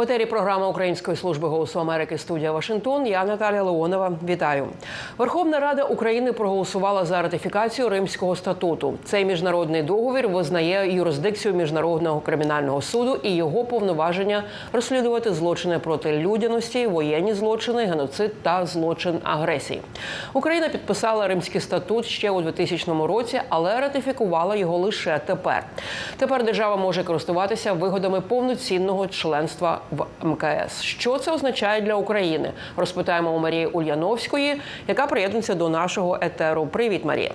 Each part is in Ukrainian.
В етері програма Української служби голосу Америки студія Вашингтон. Я Наталія Леонова. Вітаю. Верховна Рада України проголосувала за ратифікацію Римського статуту. Цей міжнародний договір визнає юрисдикцію міжнародного кримінального суду і його повноваження розслідувати злочини проти людяності, воєнні злочини, геноцид та злочин агресії. Україна підписала Римський статут ще у 2000 році, але ратифікувала його лише тепер. Тепер держава може користуватися вигодами повноцінного членства в МКС. Що це означає для України? Розпитаємо у Марії Ульяновської, яка приєднується до нашого етеру. Привіт, Марія.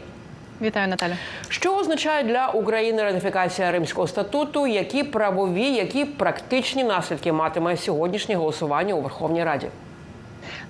Вітаю, Наталя. Що означає для України ратифікація Римського статуту? Які правові, які практичні наслідки матиме сьогоднішнє голосування у Верховній Раді?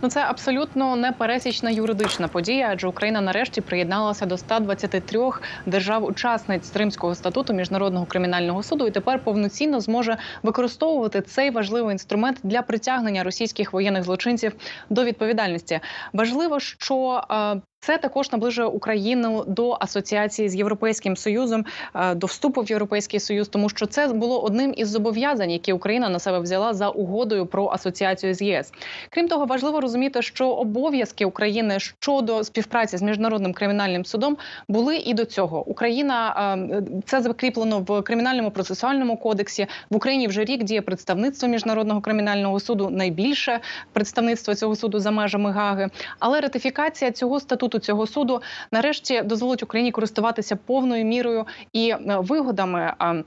Ну це абсолютно непересічна юридична подія, адже Україна нарешті приєдналася до 123 держав-учасниць Римського статуту міжнародного кримінального суду і тепер повноцінно зможе використовувати цей важливий інструмент для притягнення російських воєнних злочинців до відповідальності. Важливо, що е, це також наближує Україну до асоціації з європейським союзом, е, до вступу в європейський союз, тому що це було одним із зобов'язань, які Україна на себе взяла за угодою про асоціацію з ЄС. Крім того, важливо розуміти, що обов'язки України щодо співпраці з міжнародним кримінальним судом були і до цього. Україна е, це закріплено в кримінальному процесуальному кодексі. В Україні вже рік діє представництво міжнародного кримінального суду, найбільше представництво цього суду за межами Гаги. Але ратифікація цього статуту цього суду нарешті дозволить Україні користуватися повною мірою і е, вигодами. е,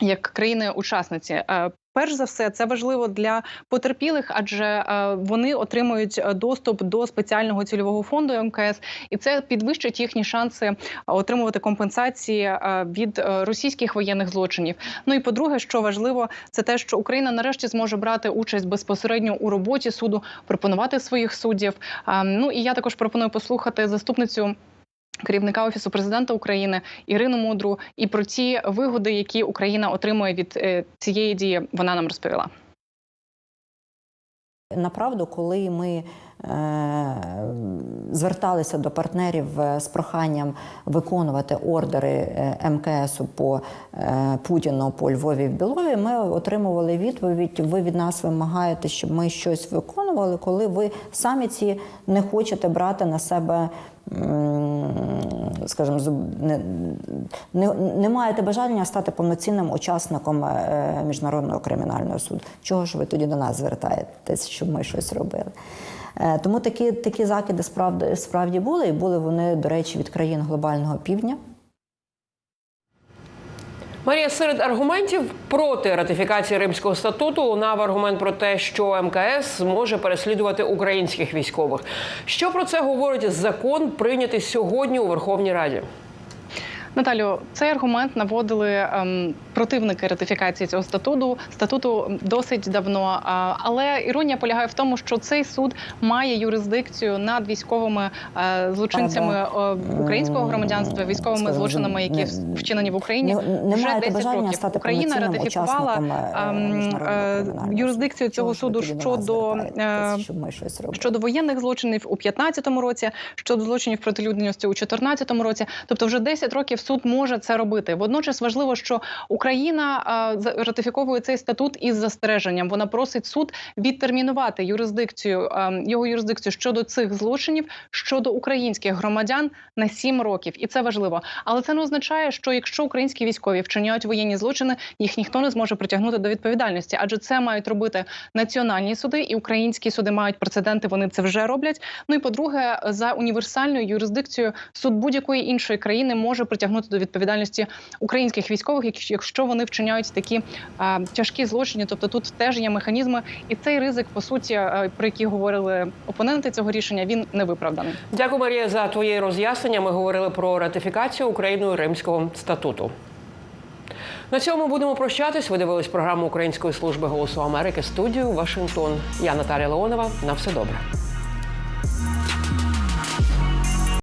Як країни-учасниці, Е, перш за все, це важливо для потерпілих, адже е, вони отримують е, доступ до спеціального цільового фонду МКС, і це підвищить їхні шанси отримувати компенсації е, від е, російських воєнних злочинів. Ну і по-друге, що важливо, це те, що Україна нарешті зможе брати участь безпосередньо у роботі суду, пропонувати своїх суддів. Е, Ну і я також пропоную послухати заступницю. Керівника офісу президента України Ірину Мудру і про ті вигоди, які Україна отримує від е, цієї дії, вона нам розповіла. Направду, коли ми е, зверталися до партнерів е, з проханням виконувати ордери МКСу по Путіну по Львові в Білові, ми отримували відповідь: ви від нас вимагаєте, щоб ми щось виконували, коли ви самі ці не хочете брати на себе. Скажімо, не, не, не маєте бажання стати повноцінним учасником е, міжнародного кримінального суду. Чого ж ви тоді до нас звертаєтесь, щоб ми щось робили? Е, Тому такі, такі закиди справді, справді були, і були вони, до речі, від країн глобального півдня. Марія, серед аргументів проти ратифікації Римського статуту лунав аргумент про те, що МКС зможе переслідувати українських військових. Що про це говорить закон, прийнятий сьогодні у Верховній Раді? Наталю, цей аргумент наводили ем, противники ратифікації цього статуту статуту досить давно. Але іронія полягає в тому, що цей суд має юрисдикцію над військовими е, злочинцями е, українського громадянства, військовими злочинами, які вчинені в Україні. вже маєте 10 років. Україна ратифікувала е, ем, юрисдикцію цього суду щодо щодо воєнних злочинів у 15-му році, щодо злочинів проти людяності у 14-му році. Тобто, вже 10 років суд може це робити. Водночас важливо, що Україна а, за- ратифіковує цей статут із застереженням. Вона просить суд відтермінувати юрисдикцію його юрисдикцію щодо цих злочинів щодо українських громадян на 7 років, і це важливо. Але це не означає, що якщо українські військові вчиняють воєнні злочини, їх ніхто не зможе притягнути до відповідальності, адже це мають робити національні суди, і українські суди мають прецеденти. Вони це вже роблять. Ну і по-друге, за універсальною юрисдикцією суд будь-якої іншої країни може притягнути до відповідальності українських військових, якщо- якщо вони вчиняють такі а, тяжкі злочини. Тобто тут теж є механізми, і цей ризик, по суті, про який говорили опоненти цього рішення, він не виправданий. Дякую, Марія, за твоє роз'яснення. Ми говорили про ратифікацію Україною Римського статуту. На цьому будемо прощатись. Ви дивились програму Української служби голосу Америки студію Вашингтон. Я Наталія Леонова. На все добре.